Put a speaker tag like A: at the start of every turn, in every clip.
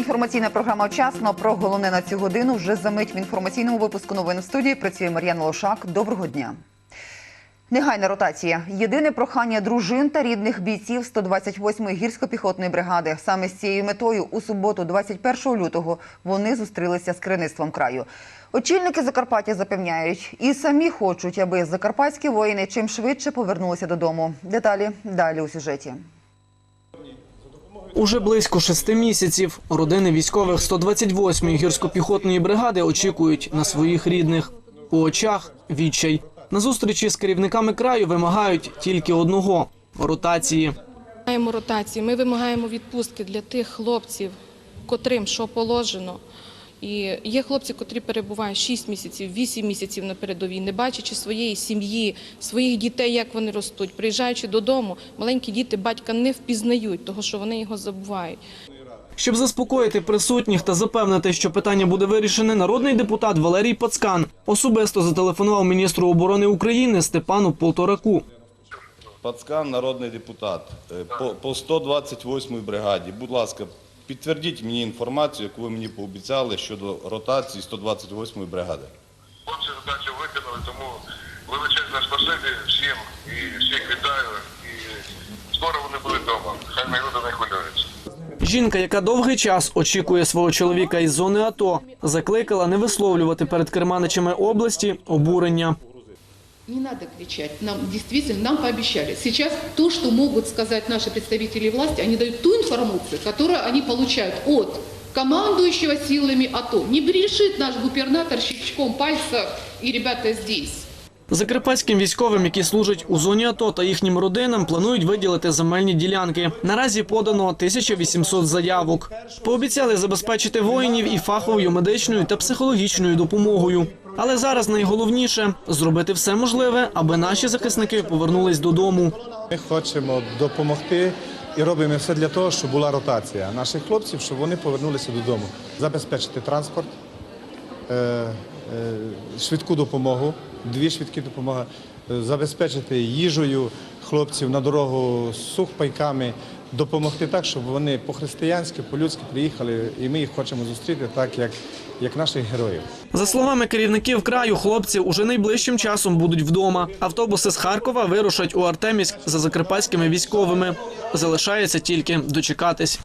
A: інформаційна програма «Вчасно». Про головне на цю годину вже за мить в інформаційному випуску новин в студії працює Мар'яна Лошак. Доброго дня. Негайна ротація. Єдине прохання дружин та рідних бійців 128-ї гірсько-піхотної бригади. Саме з цією метою у суботу, 21 лютого, вони зустрілися з керівництвом краю. Очільники Закарпаття запевняють, і самі хочуть, аби закарпатські воїни чим швидше повернулися додому. Деталі далі у сюжеті.
B: Уже близько шести місяців родини військових 128-ї гірсько-піхотної бригади очікують на своїх рідних. У очах відчай. На зустрічі з керівниками краю вимагають тільки одного ротації.
C: Маємо ротації. Ми вимагаємо відпустки для тих хлопців, котрим що положено. І є хлопці, котрі перебувають 6 місяців, 8 місяців на передовій, не бачачи своєї сім'ї, своїх дітей, як вони ростуть. Приїжджаючи додому, маленькі діти батька не впізнають, того що вони його забувають.
B: Щоб заспокоїти присутніх та запевнити, що питання буде вирішене, народний депутат Валерій Пацкан особисто зателефонував міністру оборони України Степану Полтораку.
D: Пацкан, народний депутат, е, по, по 128 бригаді. Будь ласка, підтвердіть мені інформацію, яку ви мені пообіцяли щодо ротації 128 бригади.
E: Хлопці задачу виконали, тому величезне спасибі всім і всіх вітаю. І скоро вони будуть вдома. Хай мої люди не хвилюються.
B: Жінка, яка довгий час очікує свого чоловіка із зони АТО, закликала не висловлювати перед керманичами області обурення.
F: Надо кричать. Нам действительно, нам пообещали. Сейчас то, что могут сказать наши представители власти, они дают ту информацию, которую они получают от командующего силами АТО. Не брешит наш губернатор щелчком пальца и ребята здесь.
B: Закарпатським військовим, які служать у зоні АТО та їхнім родинам, планують виділити земельні ділянки. Наразі подано 1800 заявок. Пообіцяли забезпечити воїнів і фаховою медичною та психологічною допомогою. Але зараз найголовніше зробити все можливе, аби наші захисники повернулись додому.
G: Ми хочемо допомогти і робимо все для того, щоб була ротація наших хлопців, щоб вони повернулися додому, забезпечити транспорт, е, е, швидку допомогу, дві швидкі допомоги, е, забезпечити їжею хлопців на дорогу з сухпайками, допомогти так, щоб вони по-християнськи, по-людськи приїхали, і ми їх хочемо зустріти так, як, як наших героїв.
B: За словами керівників краю, хлопці уже найближчим часом будуть вдома. Автобуси з Харкова вирушать у Артемівськ за закарпатськими військовими. Залишається тільки дочекатись.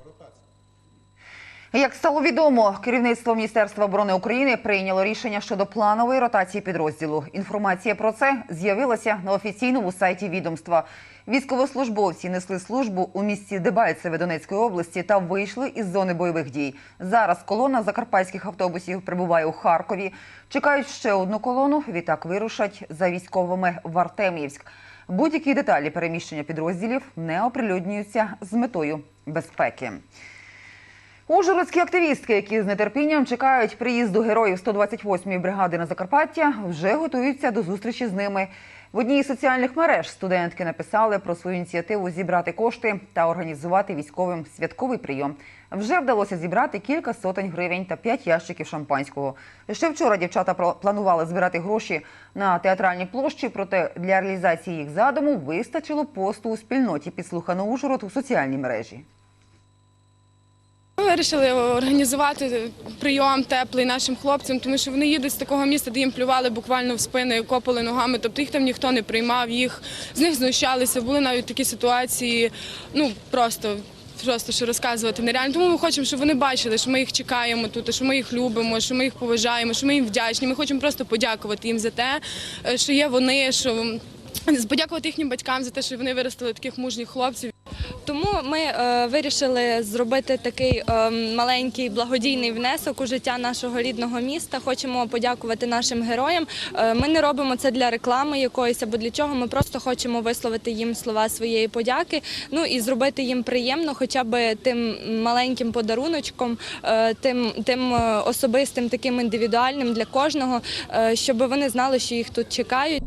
A: Як стало відомо, керівництво Міністерства оборони України прийняло рішення щодо планової ротації підрозділу. Інформація про це з'явилася на офіційному сайті відомства. Військовослужбовці несли службу у місті Дебальцеве Донецької області та вийшли із зони бойових дій. Зараз колона закарпатських автобусів прибуває у Харкові. Чекають ще одну колону. Відтак вирушать за військовими в Артемівськ. Будь-які деталі переміщення підрозділів не оприлюднюються з метою безпеки. Ужгородські активістки, які з нетерпінням чекають приїзду героїв 128-ї бригади на Закарпаття, вже готуються до зустрічі з ними. В одній із соціальних мереж студентки написали про свою ініціативу зібрати кошти та організувати військовим святковий прийом. Вже вдалося зібрати кілька сотень гривень та п'ять ящиків шампанського. Ще вчора дівчата планували збирати гроші на театральній площі, проте для реалізації їх задуму вистачило посту у спільноті підслухано Ужгород у соціальній мережі.
H: Вирішили організувати прийом теплий нашим хлопцям, тому що вони їдуть з такого міста, де їм плювали буквально в спини, копали ногами. Тобто їх там ніхто не приймав, їх з них знущалися. Були навіть такі ситуації, ну просто. Просто що розказувати нереально. Тому ми хочемо, щоб вони бачили, що ми їх чекаємо тут, що ми їх любимо, що ми їх поважаємо, що ми їм вдячні. Ми хочемо просто подякувати їм за те, що є вони, що подякувати їхнім батькам за те, що вони виростили таких мужніх хлопців.
I: Тому ми е, вирішили зробити такий е, маленький благодійний внесок у життя нашого рідного міста. Хочемо подякувати нашим героям. Е, ми не робимо це для реклами якоїсь або для чого. Ми просто хочемо висловити їм слова своєї подяки. Ну і зробити їм приємно, хоча б тим маленьким подаруночком, тим, тим особистим, таким індивідуальним для кожного, щоб вони знали, що їх тут чекають.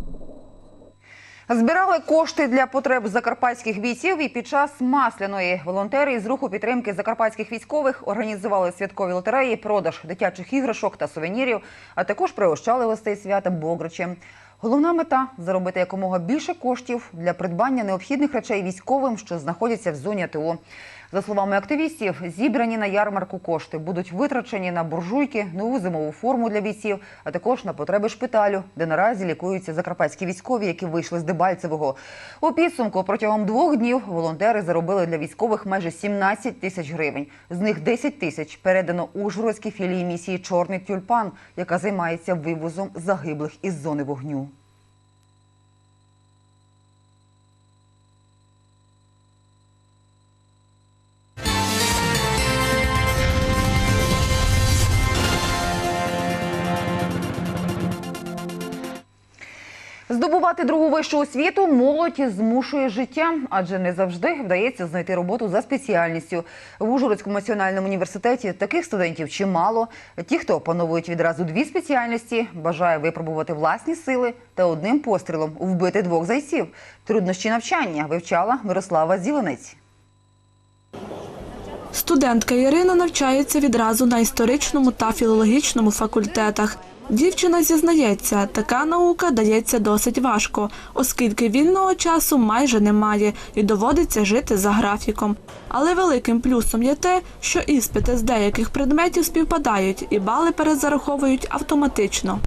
A: Збирали кошти для потреб закарпатських бійців і під час масляної волонтери із руху підтримки закарпатських військових організували святкові лотереї, продаж дитячих іграшок та сувенірів, а також пригощали гостей свята Богричем. Головна мета заробити якомога більше коштів для придбання необхідних речей військовим, що знаходяться в зоні АТО. За словами активістів, зібрані на ярмарку кошти будуть витрачені на буржуйки, нову зимову форму для бійців, а також на потреби шпиталю, де наразі лікуються закарпатські військові, які вийшли з Дебальцевого. У підсумку протягом двох днів волонтери заробили для військових майже 17 тисяч гривень. З них 10 тисяч передано Ужгородській філії місії Чорний тюльпан, яка займається вивозом загиблих із зони вогню. Здобувати другу вищу освіту молодь змушує життя, адже не завжди вдається знайти роботу за спеціальністю. В Ужгородському національному університеті таких студентів чимало. Ті, хто опановують відразу дві спеціальності, бажає випробувати власні сили та одним пострілом вбити двох зайців. Труднощі навчання вивчала Мирослава Зіленець.
J: Студентка Ірина навчається відразу на історичному та філологічному факультетах. Дівчина зізнається, така наука дається досить важко, оскільки вільного часу майже немає і доводиться жити за графіком. Але великим плюсом є те, що іспити з деяких предметів співпадають і бали перезараховують автоматично.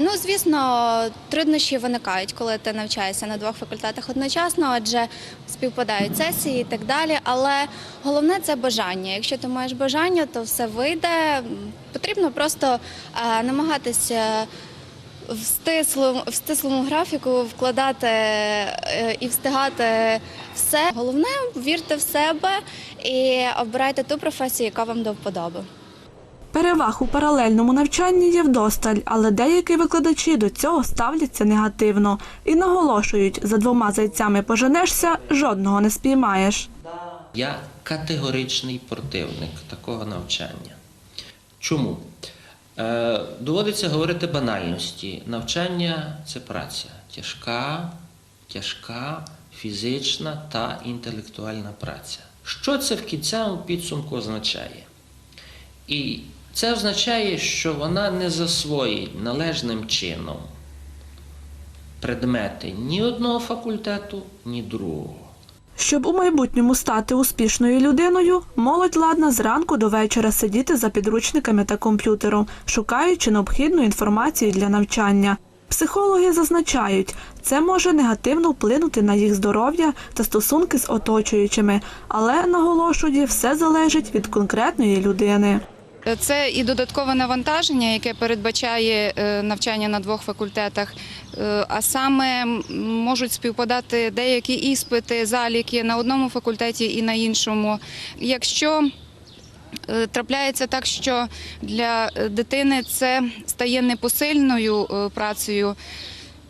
K: Ну, звісно, труднощі виникають, коли ти навчаєшся на двох факультетах одночасно, адже співпадають сесії і так далі. Але головне це бажання. Якщо ти маєш бажання, то все вийде. Потрібно просто е, намагатися в стислому, в стислому графіку вкладати е, і встигати все. Головне вірте в себе і обирайте ту професію, яка вам до вподоби.
J: Переваг у паралельному навчанні є вдосталь, але деякі викладачі до цього ставляться негативно і наголошують, за двома зайцями поженешся, жодного не спіймаєш.
L: Я категоричний противник такого навчання. Чому? Е, доводиться говорити банальності. Навчання це праця. Тяжка, тяжка, фізична та інтелектуальна праця. Що це в кінцевому підсумку означає? І це означає, що вона не засвоїть належним чином предмети ні одного факультету, ні другого.
J: Щоб у майбутньому стати успішною людиною, молодь ладна зранку до вечора сидіти за підручниками та комп'ютером, шукаючи необхідну інформацію для навчання. Психологи зазначають, це може негативно вплинути на їх здоров'я та стосунки з оточуючими, але наголошує, все залежить від конкретної людини.
M: Це і додаткове навантаження, яке передбачає е, навчання на двох факультетах, Е, а саме можуть співпадати деякі іспити, заліки на одному факультеті і на іншому. Якщо е, трапляється так, що для дитини це стає непосильною працею.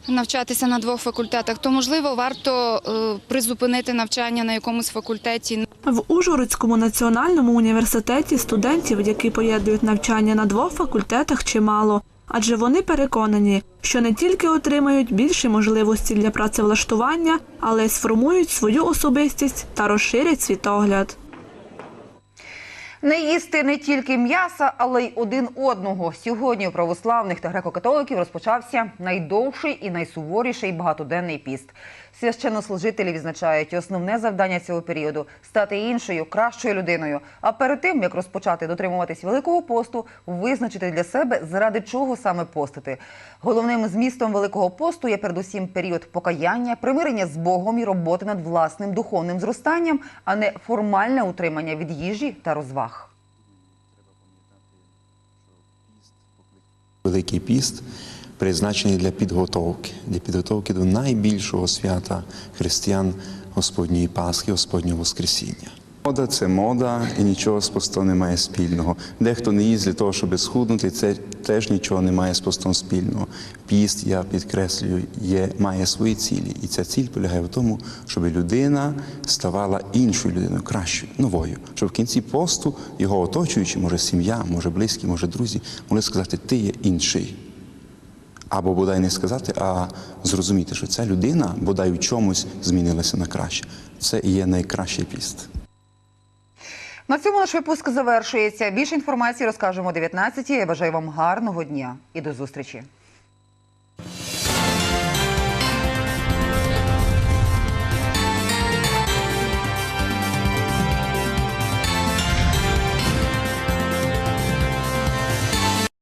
M: Навчатися на двох факультетах, то можливо варто е, призупинити навчання на якомусь факультеті.
J: В Ужгородському національному університеті студентів, які поєднують навчання на двох факультетах, чимало. Адже вони переконані, що не тільки отримають більші можливості для працевлаштування, але й сформують свою особистість та розширять світогляд.
A: Не їсти не тільки м'яса, але й один одного. Сьогодні у православних та греко-католиків розпочався найдовший і найсуворіший багатоденний піст. Священнослужителі відзначають, основне завдання цього періоду стати іншою, кращою людиною. А перед тим як розпочати дотримуватись великого посту, визначити для себе заради чого саме постити. Головним змістом великого посту є передусім період покаяння, примирення з Богом і роботи над власним духовним зростанням, а не формальне утримання від їжі та розваг.
N: Великий піст призначений для підготовки, для підготовки до найбільшого свята християн Господньої Пасхи, Господнього Воскресіння. Мода це мода і нічого з постом не має спільного. Дехто не їсть для того, щоб схуднути, це теж нічого не має з постом спільного. Піст, я підкреслюю, є, має свої цілі. І ця ціль полягає в тому, щоб людина ставала іншою людиною, кращою, новою. Щоб в кінці посту його оточуючі, може сім'я, може близькі, може друзі, могли сказати, ти є інший. Або бодай не сказати, а зрозуміти, що ця людина бодай в чомусь змінилася на краще. Це і є найкращий піст.
A: На цьому наш випуск завершується. Більше інформації розкажемо о 19 Я бажаю вам гарного дня і до зустрічі.